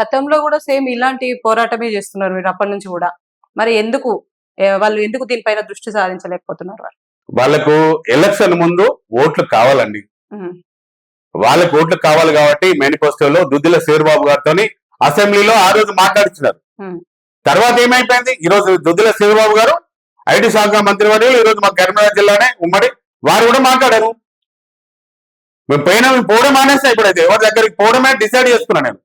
గతంలో కూడా సేమ్ ఇలాంటి పోరాటమే చేస్తున్నారు మీరు అప్పటి నుంచి కూడా. మరి ఎందుకు? వాళ్ళు ఎందుకు దీనిపైన దృష్టి సాధించలేకపోతున్నారు వాళ్ళు? వాళ్ళకు ఎలక్షన్ ముందు ఓట్లు కావాలండి. వాళ్ళకి ఓట్లు కావాలి కాబట్టి మేనిఫెస్టోలో దుద్దిల శ్రీబాబు గారితో అసెంబ్లీలో ఆ రోజు మాట్లాడించినారు ఉమ్. తర్వాత ఏమైపోయింది? ఈ రోజు దుద్దిల శ్రీబాబు గారు ఐటీ శాఖ మంత్రి వర్యులు ఈ రోజు మా కరీంనగర్ జిల్లానే ఉమ్మడి వారు కూడా మాట్లాడారు. మేము పోయినా మేము పోవడం మానేస్తా ఇప్పుడైతే ఎవరి దగ్గరికి పోవడమే డిసైడ్ చేసుకున్నా నేను.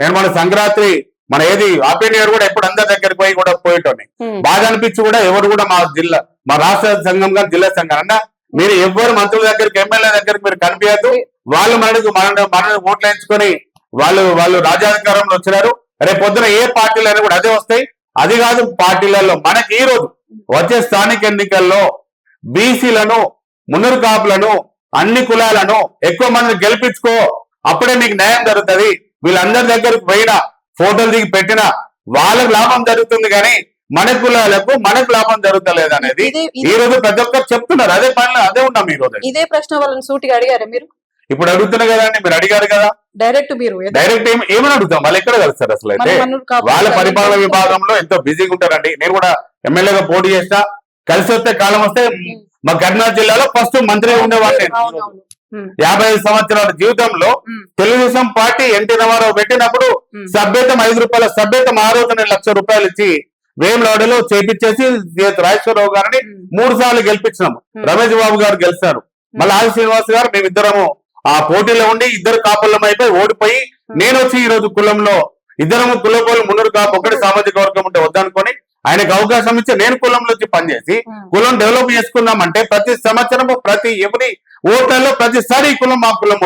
నేను మన సంక్రాంతి మన ఏది ఆపేన్ ఇయర్ కూడా ఎప్పుడు అందరి దగ్గరికి పోయి కూడా పోయేటోని బాగా అనిపించి కూడా ఎవరు కూడా మా జిల్లా మా రాష్ట్ర సంఘం కానీ జిల్లా సంఘం అన్న మీరు ఎవ్వరు మంత్రుల దగ్గరికి ఎమ్మెల్యే దగ్గరికి మీరు కనిపించద్దు. వాళ్ళు మనకు మన మన ఓట్లు వేయించుకొని వాళ్ళు వాళ్ళు రాజ్యాధికారంలో వచ్చినారు. రేపు పొద్దున ఏ పార్టీలైనా కూడా అదే వస్తాయి. అది కాదు పార్టీలలో మనకి ఈ రోజు వచ్చే స్థానిక ఎన్నికల్లో బీసీలను మున్నరు కాపులను అన్ని కులాలను ఎక్కువ మందిని గెలిపించుకో. అప్పుడే మీకు న్యాయం జరుగుతుంది. వీళ్ళందరి దగ్గరకు పోయినా ఫోటోలు దిగి పెట్టినా వాళ్ళకు లాభం జరుగుతుంది కానీ మన కులాలకు మనకు లాభం జరుగుతలేదు అనేది ఈ రోజు ప్రతి ఒక్కరు చెప్తున్నారు. అదే పనిలో అదే ఉన్నాం ఈ రోజు. ఇదే ప్రశ్న వాళ్ళని సూటిగా అడిగారా మీరు? ఇప్పుడు అడుగుతున్నా కదండి మీరు అడిగారు కదా. డైరెక్ట్ మీరు డైరెక్ట్ ఏం ఏమని అడుగుతాం? వాళ్ళు ఎక్కడ కలుస్తారు అసలు అయితే? వాళ్ళు పరిపాలన విభాగంలో ఎంతో బిజీగా ఉంటారండి. నేను కూడా ఎమ్మెల్యేగా పోటీ చేస్తా. కలిసి వస్తే కాలం వస్తే మా కర్నూలు జిల్లాలో ఫస్ట్ నేను. అవునవును. ఉమ్, యాభై ఐదు సంవత్సరాల జీవితంలో తెలుగుదేశం పార్టీ ఎన్టీ రామారావు పెట్టినప్పుడు. సభ్యతం ఐదు రూపాయల సభ్యతం ఆ రోజు నేను లక్ష రూపాయలు ఇచ్చి వేములవాడలో చేపించేసి రాజేశ్వరరావు గారిని మూడు సార్లు గెలిపించినాము. రమేష్ బాబు గారు గెలిచారు. మళ్ళీ ఆది శ్రీనివాస్ గారు మేమిద్దరము ఆ పోటీలో ఉండి ఇద్దరు కాపులం అయిపోయి ఓడిపోయి నేను వచ్చి ఈ రోజు కులంలో ఇద్దరము కులపోలు మున్నూరు కాపు ఒకటి సామాజిక వర్గం ఆయనకు అవకాశం ఇచ్చి నేను కులంలో వచ్చి పనిచేసి. కులం డెవలప్ చేసుకుందామంటే ప్రతి సంవత్సరం ప్రతి ఎవరి ఓట్లలో ప్రతిసారి కులం మా కులం